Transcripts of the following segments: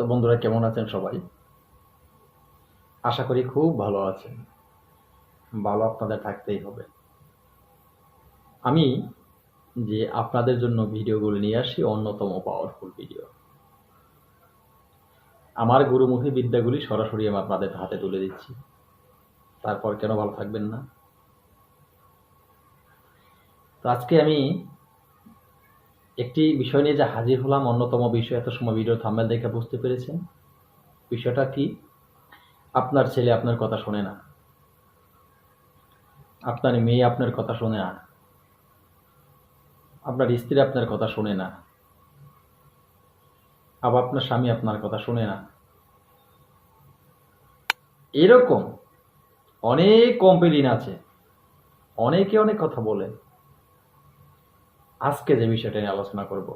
তো বন্ধুরা কেমন আছেন সবাই? আশা করি খুব ভালো আছেন। ভালো আপনাদের থাকতেই হবে। আমি যে আপনাদের জন্য ভিডিওগুলো নিয়ে আসি, অন্যতম পাওয়ারফুল ভিডিও আমার গুরুমুখী বিদ্যাগুলি সরাসরি আমি আপনাদের হাতে তুলে দিচ্ছি। তারপর কেন ভালো থাকবেন না? তো আজকে আমি একটি বিষয় নিয়ে যে হাজির হলাম, অন্যতম বিষয়, এত সময় ভিডিও থাম্বেল দেখে বুঝতে পেরেছেন। বিষয়টা কি? আপনার ছেলে আপনার কথা শোনে না। আপনার মেয়ে আপনার কথা শোনে না। আপনার স্ত্রী আপনার কথা শোনে না। আবার আপনার স্বামী আপনার কথা শোনে না। এরকম অনেক কম্পেলিন আছে। অনেকে অনেক কথা বলে আজকে যে বিষয়টা নিয়ে আলোচনা করব,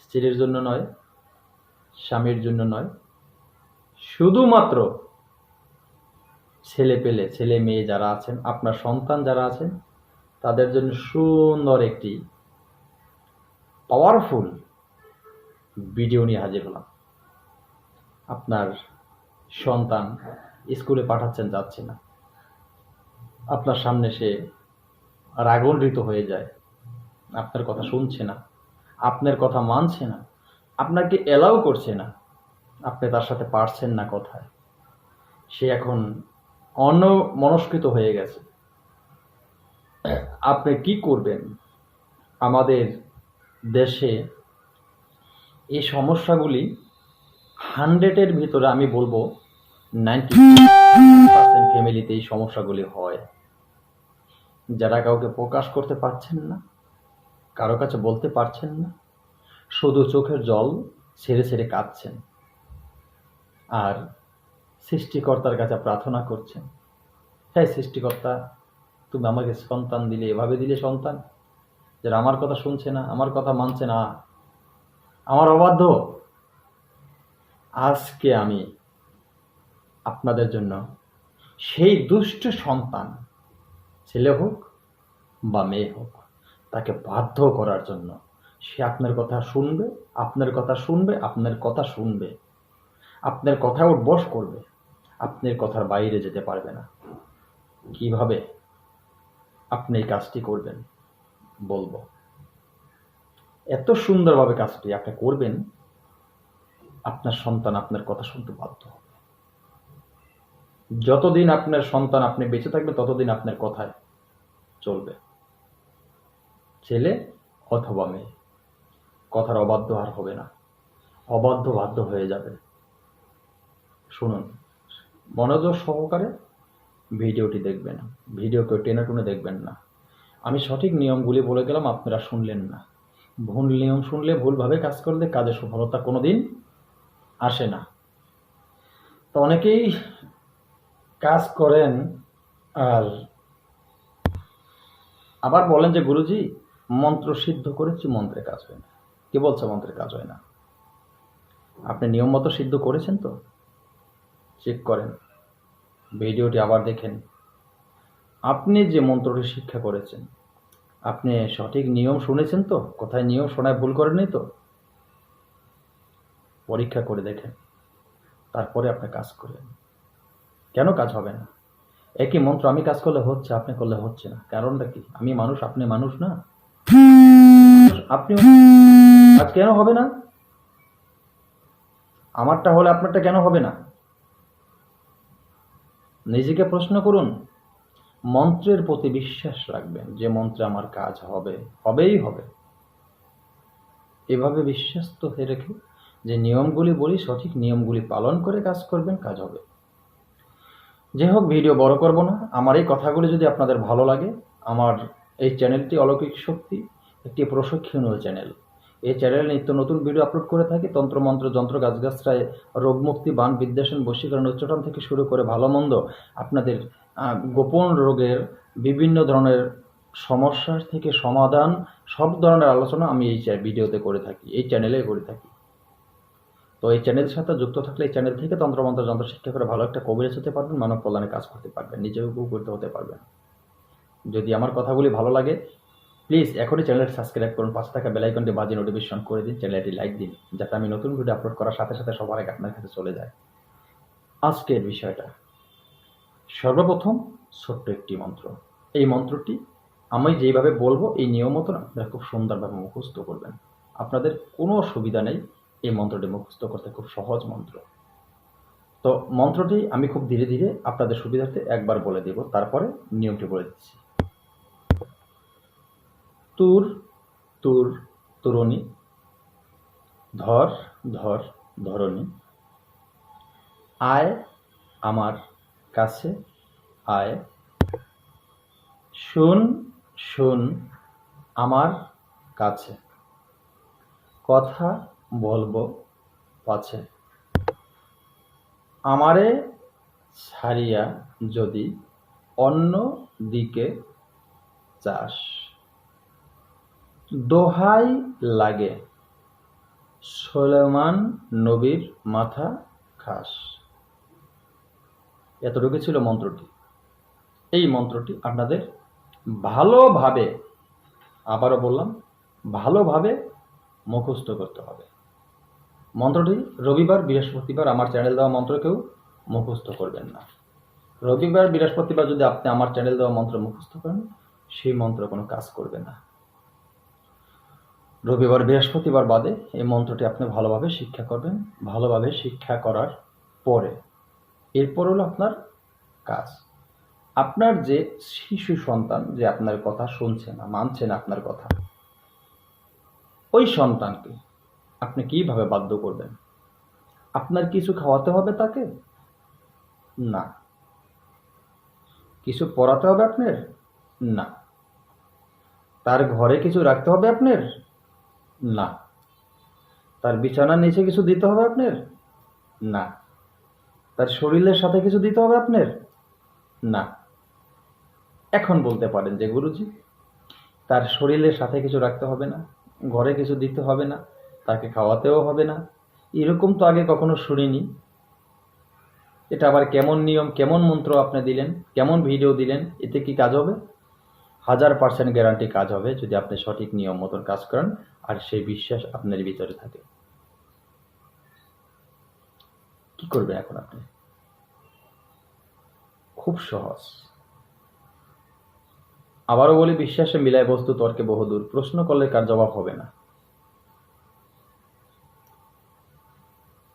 স্ত্রীর জন্য নয়, স্বামীর জন্য নয়, শুধুমাত্র ছেলে পেলে, ছেলে মেয়ে যারা আছেন, আপনার সন্তান যারা আছেন, তাদের জন্য সুন্দর একটি পাওয়ারফুল ভিডিও নিয়ে হাজির হলাম। আপনার সন্তান স্কুলে পাঠাচ্ছেন, যাচ্ছে না। আপনার সামনে সে রাগন্বিত হয়ে যায়। আপনার কথা শুনছে না, আপনার কথা মানছে না, আপনাকে এলাও করছে না, আপনি তার সাথে পারছেন না কথায়। সে এখন অন্য মনস্কৃত হয়ে গেছে। আপনি কি করবেন? আমাদের দেশে এই সমস্যাগুলি হান্ড্রেডের ভিতরে আমি বলব, নাইনটি পার্সেন্ট ফ্যামিলিতে এই সমস্যাগুলি হয়। যারা কাউকে প্রকাশ করতে পারছেন না কারও কাছে বলতে পারছেন না। শুধু চোখের জল ছেড়ে ছেড়ে কাঁদছেন। আর সৃষ্টিকর্তার কাছে প্রার্থনা করছেন। হ্যাঁ সৃষ্টিকর্তা, তুমি আমাকে সন্তান দিলে, এভাবে দিলে সন্তান? যারা আমার কথা শুনছে না, আমার কথা মানছে না। আমার অবাধ্য। আজকে আমি আপনাদের জন্য সেই দুষ্ট সন্তান, ছেলে হোক বা মেয়ে হোক তাকে বাধ্য করার জন্য। সে আপনার কথা শুনবে, আপনার কথা শুনবে, আপনার কথা শুনবে। আপনার কথা ওর বশ করবে। আপনার কথার বাইরে যেতে পারবে না। কীভাবে আপনি এই কাজটি করবেন বলব। এত সুন্দরভাবে কাজটি আপনি করবেন, আপনার সন্তান আপনার কথা শুনতে বাধ্য হবে। যতদিন আপনার সন্তান আপনি বেঁচে থাকবেন ততদিন আপনার কথায় চলবে। ছেলে অথবা মেয়ে। কথার অবাধ্য আর হবে না। অবাধ্য বাধ্য হয়ে যাবে। শুনুন, মনোযোগ সহকারে ভিডিওটি দেখবেন। ভিডিওকে টেনে টুনে দেখবেন না। আমি সঠিক নিয়মগুলি বলে গেলাম, আপনারা শুনলেন না। ভুল নিয়ম শুনলে ভুলভাবে কাজ করলে কাজের সফলতা কোনো দিন আসে না। তো অনেকেই কাজ করেন আর আবার বলেন যে, গুরুজি মন্ত্র সিদ্ধ করেছি, মন্ত্রে কাজ হয় না। কে বলছে মন্ত্রে কাজ হয় না? আপনি নিয়ম মতো সিদ্ধ করেছেন তো? চেক করেন। ভিডিওটি আবার দেখেন। আপনি যে মন্ত্রটি শিক্ষা করেছেন, আপনি সঠিক নিয়ম শুনেছেন তো? কোথায় নিয়ম শোনায় ভুল করেননি তো? পরীক্ষা করে দেখেন। তারপরে আপনি কাজ করেন কেন কাজ হবে না? একই মন্ত্র আমি কাজ করলে হচ্ছে, আপনি করলে হচ্ছে না। কারণটা কি? আমি মানুষ, আপনি মানুষ না? আপনি কাজ কেন হবে না? আমারটা হলে আপনারটা কেন হবে না? নিজেকে প্রশ্ন করুন, মন্ত্রের প্রতি বিশ্বাস রাখবেন যে মন্ত্রে আমার কাজ হবে, হবেই হবে। এভাবে বিশ্বাস তো রেখে যে নিয়মগুলি বলি, সঠিক নিয়মগুলি পালন করে কাজ করবেন, কাজ হবে। যাই হোক, ভিডিও বড় করব না। আমার এই কথাগুলি যদি আপনাদের ভালো লাগে, আমার এই চ্যানেলটি অলৌকিক শক্তি, একটি প্রশিক্ষণীয় চ্যানেল এই চ্যানেলে নিত্য নতুন ভিডিও আপলোড করে থাকি, তন্ত্রমন্ত্র, যন্ত্র গাছগাছরায় রোগমুক্তি, বান বিদ্বেষণ, বশীকরণ, উচ্চাটন থেকে শুরু করে ভালো মন্দ আপনাদের গোপন রোগের বিভিন্ন ধরনের সমস্যার থেকে সমাধান, সব ধরনের আলোচনা আমি এই ভিডিওতে করে থাকি, এই চ্যানেলে করে থাকি। তো এই চ্যানেলের সাথে যুক্ত থাকলে এই চ্যানেল থেকে তন্ত্রমন্ত্র, যন্ত্র শিক্ষা করে ভালো একটা কবিরাজ হতে পারবেন, মানব কল্যাণে কাজ করতে পারবেন, নিজেও উপকৃত হতে পারবেন। যদি আমার কথাগুলি ভালো লাগে প্লিজ এখনই চ্যানেলটি সাবস্ক্রাইব করুন, পাশে থাকা বেলাইকনটি বাজে নোটিফিকেশন করে দিন, চ্যানেলটি লাইক দিন, যাতে আমি নতুন ভিডিও আপলোড করার সাথে সাথে সবার আগে আপনার কাছে চলে যায়। আজকের বিষয়টা, সর্বপ্রথম ছোট্ট একটি মন্ত্র। এই মন্ত্রটি আমি যেইভাবে বলব, এই নিয়ম মতন আপনারা খুব সুন্দরভাবে মুখস্থ করবেন। আপনাদের কোনো অসুবিধা নেই, এই মন্ত্রটি মুখস্থ করতে খুব সহজ মন্ত্র। তো মন্ত্রটি আমি খুব ধীরে ধীরে আপনাদের সুবিধার্থে একবার বলে দেব, তারপরে নিয়মটি বলে দিচ্ছি। তুর তুর, তুরণী, ধর ধর, ধরণী, আয়, আমার কাছে, আয়, শুন শুন, আমার কাছে, কথা বলব পাছে, আমারে ছাড়িয়া যদি অন্য দিকে চাস। দোহাই লাগে। সোলেমান নবীর মাথা খাস। এতটুকু ছিল মন্ত্রটি। এই মন্ত্রটি আপনাদের ভালোভাবে, আবারও বললাম, ভালোভাবে মুখস্থ করতে হবে। মন্ত্রটি রবিবার, বৃহস্পতিবার আমার চ্যানেল দেওয়া মন্ত্র কেউ মুখস্থ করবেন না। রবিবার, বৃহস্পতিবার যদি আপনি আমার চ্যানেল দেওয়া মন্ত্র মুখস্থ করেন, সেই মন্ত্র কোনো কাজ করবে না। রবিবার বৃহস্পতিবার বাদে এই মন্ত্রটি আপনি ভালোভাবে শিক্ষা করবেন, ভালোভাবে শিক্ষা করার পরে। এরপর হলো আপনার কাজ। আপনার যে শিশু সন্তান যে আপনার কথা শুনছে না, মানছে না আপনার কথা, ওই সন্তানকে আপনি কীভাবে বাধ্য করবেন? আপনার কিছু খাওয়াতে হবে তাকে? না। কিছু পড়াতে হবে আপনার? না। তার ঘরে কিছু রাখতে হবে আপনার? না। তার বিছানার নিচে কিছু দিতে হবে আপনার? না। তার শরীরের সাথে কিছু দিতে হবে আপনার? না। এখন বলতে পারেন যে, গুরুজি, তার শরীরের সাথে কিছু রাখতে হবে না, ঘরে কিছু দিতে হবে না, তাকে খাওয়াতেও হবে না। এরকম তো আগে কখনো শুনিনি। এটা আবার কেমন নিয়ম, কেমন মন্ত্র আপনি দিলেন, কেমন ভিডিও দিলেন, এতে কি কাজ হবে? হাজার পার্সেন্ট গ্যারান্টি কাজ হবে যদি আপনি সঠিক নিয়ম মতন কাজ করেন। আর সেই বিশ্বাস আপনার ভিতরে থাকে। কি করবেন এখন আপনি? খুব সহজ। আবারও বলি, বিশ্বাসে মিলায় বস্তু তর্কে বহুদূর। প্রশ্ন করলে কার জবাব হবে না?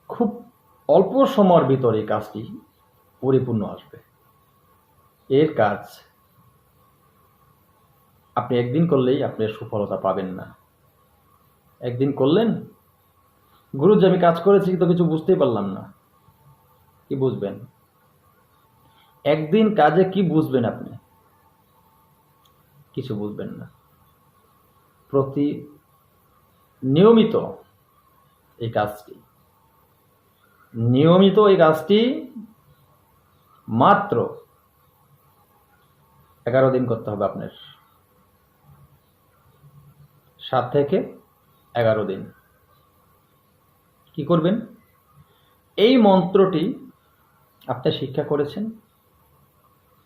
খুব অল্প সময়ের ভিতরে কাজটি পরিপূর্ণ আসবে। এর কাজ আপনি একদিন করলেই আপনি সফলতা পাবেন না। একদিন করলেন? গুরু যে আমি কাজ করেছি তো কিছু বুঝতেই পারলাম না। কি বুঝবেন? একদিন কাজে কি বুঝবেন আপনি? কিছু বুঝবেন না। প্রতি নিয়মিত এই কাজটি। নিয়মিত এই কাজটি মাত্র এগারো দিন করতে হবে আপনার। সাত থেকে এগারো দিন। কি করবেন? এই মন্ত্রটি আপনি শিক্ষা করেছেন।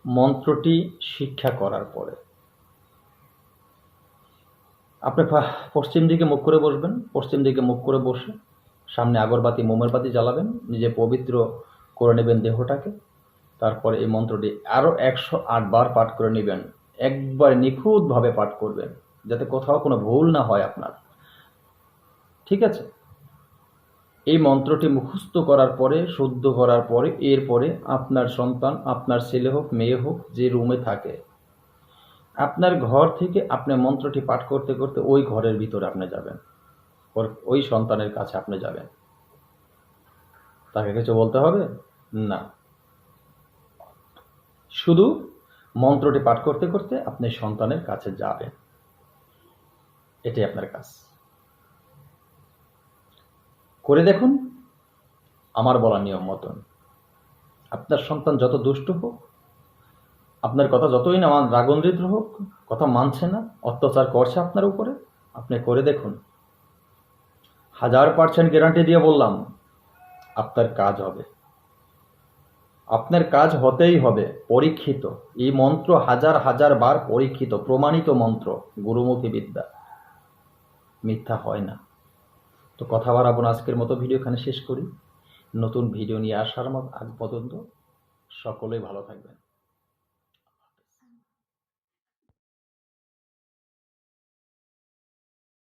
মন্ত্রটি শিক্ষা করার পরে। আপনি পশ্চিম দিকে মুখ করে বসবেন। পশ্চিম দিকে মুখ করে বসে সামনে আগরবাতি মোমের বাতি জ্বালাবেন। নিজে পবিত্র করে নেবেন দেহটাকে। তারপরে এই মন্ত্রটি আরও একশো আট বার পাঠ করে নেবেন। একবার নিখুঁতভাবে পাঠ করবেন, যাতে কোথাও কোনো ভুল না হয় আপনার। ঠিক আছে? এই মন্ত্রটি মুখস্থ করার পরে, শুদ্ধ করার পরে, এরপরে আপনার সন্তান, আপনার ছেলে হোক, মেয়ে হোক, যে রুমে থাকে, আপনার ঘর থেকে আপনি মন্ত্রটি পাঠ করতে করতে ওই ঘরের ভিতরে আপনি যাবেন। ওই সন্তানের কাছে আপনি যাবেন। তাকে কিছু বলতে হবে? না। শুধু মন্ত্রটি পাঠ করতে করতে আপনি সন্তানের কাছে যাবেন। এটাই আপনার কাজ। করে দেখুন, আমার বলা নিয়ম মতন। আপনার সন্তান যত দুষ্ট হোক, আপনার কথা যতই না রাগন্দিত হোক, কথা মানছে না, অত্যাচার করছে আপনার উপরে, আপনি করে দেখুন। হাজার পার্সেন্ট গ্যারান্টি দিয়ে বললাম, আপনার কাজ হবে। আপনার কাজ হতেই হবে, পরীক্ষিত। এই মন্ত্র হাজার হাজার বার পরীক্ষিত, প্রমাণিত মন্ত্র, গুরুমুখী বিদ্যা। মিথ্যা হয় না। তো কথা বাড়াবো না আজকের মতো, ভিডিও এখানে শেষ করি। নতুন ভিডিও নিয়ে আসার মত আগ পর্যন্ত সকলেই ভালো থাকবেন।